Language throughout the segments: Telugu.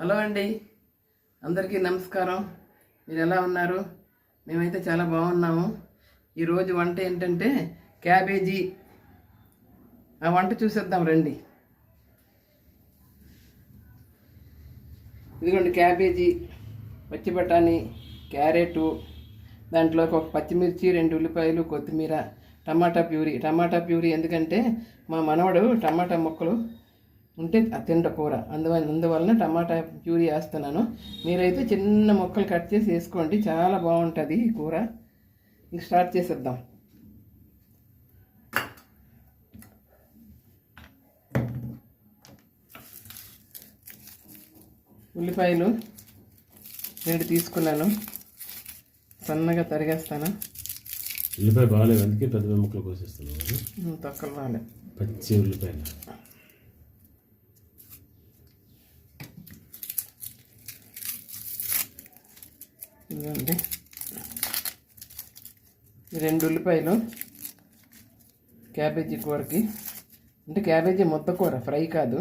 హలో అండి. అందరికీ నమస్కారం. మీరు ఎలా ఉన్నారు? మేమైతే చాలా బాగున్నాము. ఈరోజు వంట ఏంటంటే క్యాబేజీ. ఆ వంట చూసేద్దాం రండి. ఇదిగోండి క్యాబేజీ పచ్చి బఠానీ క్యారెట్ దాంట్లోకి ఒక పచ్చిమిర్చి రెండు ఉల్లిపాయలు కొత్తిమీర టమాటా ప్యూరీ. టమాటా ప్యూరీ ఎందుకంటే మా మనవడు టమాటా ముక్కలు ఉంటే తిండ కూర. అందువల్ల అందువలన టమాటా ప్యూరీ వేస్తున్నాను. మీరైతే చిన్న ముక్కలు కట్ చేసి వేసుకోండి. చాలా బాగుంటుంది ఈ కూర. ఇంక స్టార్ట్ చేసేద్దాం. ఉల్లిపాయలు రెండు తీసుకున్నాను. సన్నగా తరిగేస్తాను. ఉల్లిపాయ బాగాలేదు. అందుకే పెద్ద ముక్కలు కోసేస్తున్నాను. తొక్కలు రాలే. పచ్చి ఉల్లిపాయలు. ఇదిగోండి. రెండు ఉల్లిపాయలు క్యాబేజీ కూరకి. అంటే క్యాబేజీ ముద్ద కూర ఫ్రై కాదు.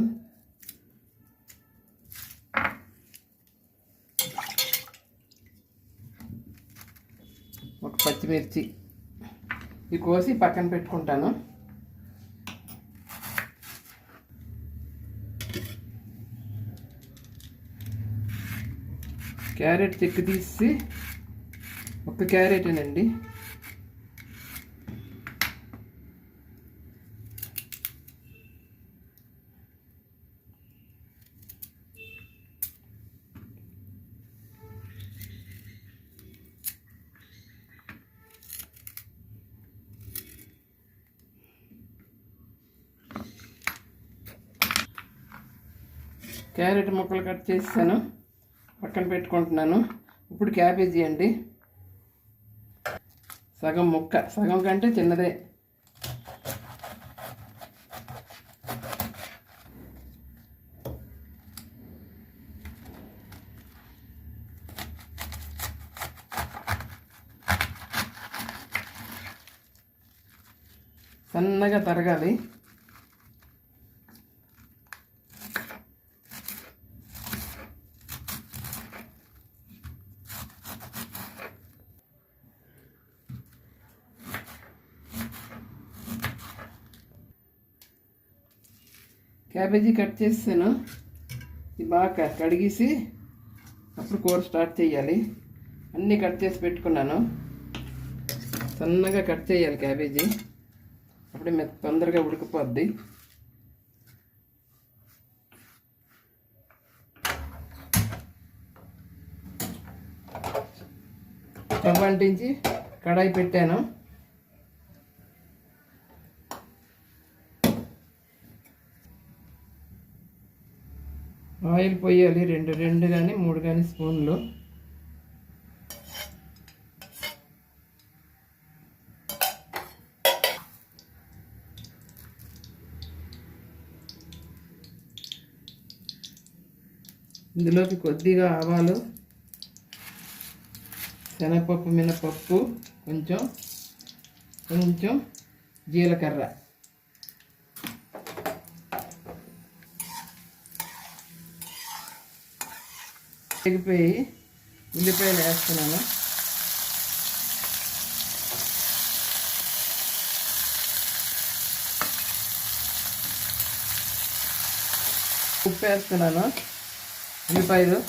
ఒక పచ్చిమిర్చి. ఇవి కోసి పక్కన పెట్టుకుంటాను. క్యారెట్ చెక్కు తీసి ఒక క్యారెటేనండి. క్యారెట్ ముక్కలు కట్ చేస్తాను. పక్కన పెట్టుకుంటున్నాను. ఇప్పుడు క్యాబేజీ అండి. సగం ముక్క సగం కంటే చిన్నదే. సన్నగా తరగాలి. క్యాబేజీ కట్ చేసాను ఇది బాగా కడిగేసి అప్పుడు కూర స్టార్ట్ చేయాలి. అన్నీ కట్ చేసి పెట్టుకున్నాను. సన్నగా కట్ చేయాలి క్యాబేజీ. అప్పుడే మెత్త తొందరగా ఉడికిపోద్ది. స్టవ్ అంటించి కడాయి పెట్టాను. ఆయిల్ పోయాలి రెండు రెండు కానీ మూడు కానీ స్పూన్లు. ఇందులోకి కొద్దిగా ఆవాలు శనగపప్పు మినపప్పు కొంచెం కొంచెం జీలకర్ర. ఎగిపోయి ఉల్లిపాయలు వేస్తున్నాను. ఉప్పు వేస్తున్నాను. ఉల్లిపాయలు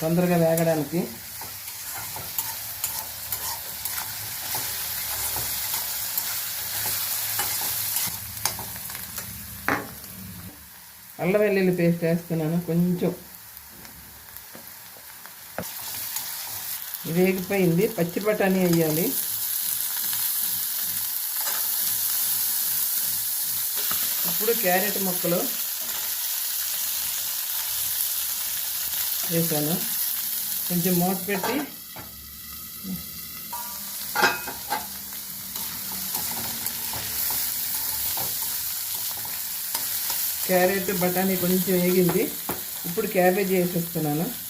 తొందరగా వేగడానికి. అల్లం వెల్లుల్లి పేస్ట్ వేస్తున్నాను. కొంచెం వేగిపోయింది. పచ్చి బఠానీ వేయాలి. ఇప్పుడు క్యారెట్ ముక్కలు వేసాను. కొంచెం మూత పెట్టి క్యారెట్ బఠానీ కొంచెం వేగింది. ఇప్పుడు క్యాబేజీ వేసేస్తున్నాను.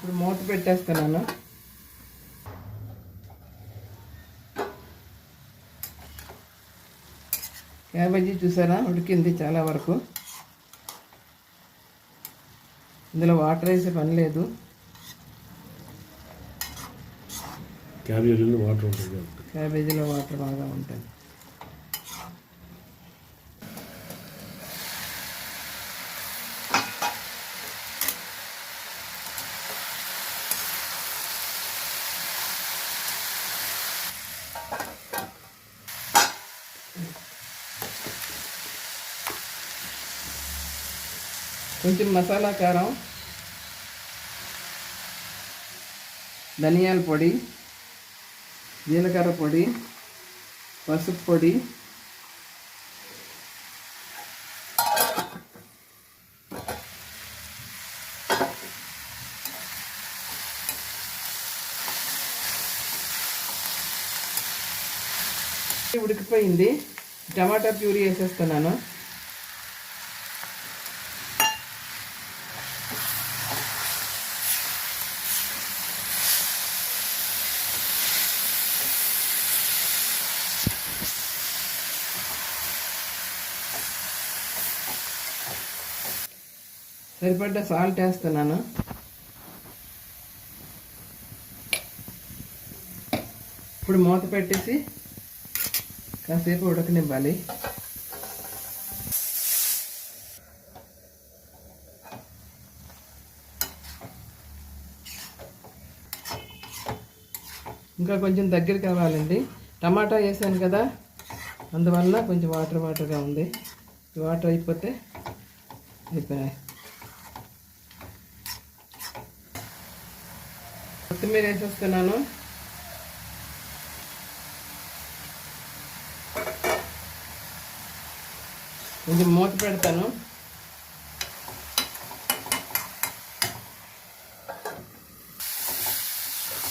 ఇప్పుడు మూత పెట్టేస్తున్నాను. క్యాబేజీ చూసారా? ఉడికింది చాలా వరకు. ఇందులో వాటర్ వేసే పని లేదు. క్యాబేజీలో వాటర్ ఉంటుంది. క్యాబేజీలో వాటర్ బాగా ఉంటుంది కొంచెం మసాలా కారం ధనియాల పొడి జీలకర్ర పొడి పసుపు పొడి ఉడికిపోయింది. టమాటా ప్యూరీ వేసేస్తున్నాను. సరిపడ్డ సాల్ట్ వేస్తున్నాను. ఇప్పుడు మూత పెట్టేసి కాసేపు ఉడకనివ్వాలి. ఇంకా కొంచెం దగ్గర కావాలండి టమాటా వేసాను కదా అందువల్ల కొంచెం వాటర్ వాటర్గా ఉంది. వాటర్ అయిపోతే అయిపోయాయి. కొత్తిమీర వేసేస్తున్నాను ఇది మూత పెడతాను.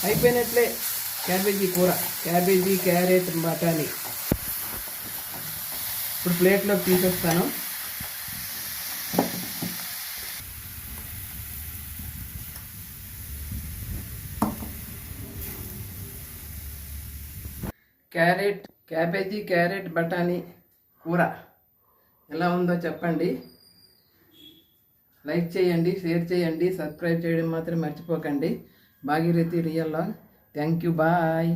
అయిపోయినట్లే క్యాబేజీ కూర. క్యాబేజీ క్యారెట్ బఠానీ ఇప్పుడు ప్లేట్లోకి తీసేస్తాను. క్యారెట్ క్యాబేజీ క్యారెట్ బఠానీ కూర ఎలా ఉందో చెప్పండి. లైక్ చేయండి షేర్ చేయండి సబ్స్క్రైబ్ చేయడం మాత్రం మర్చిపోకండి. Bhagirathi real thank you bye.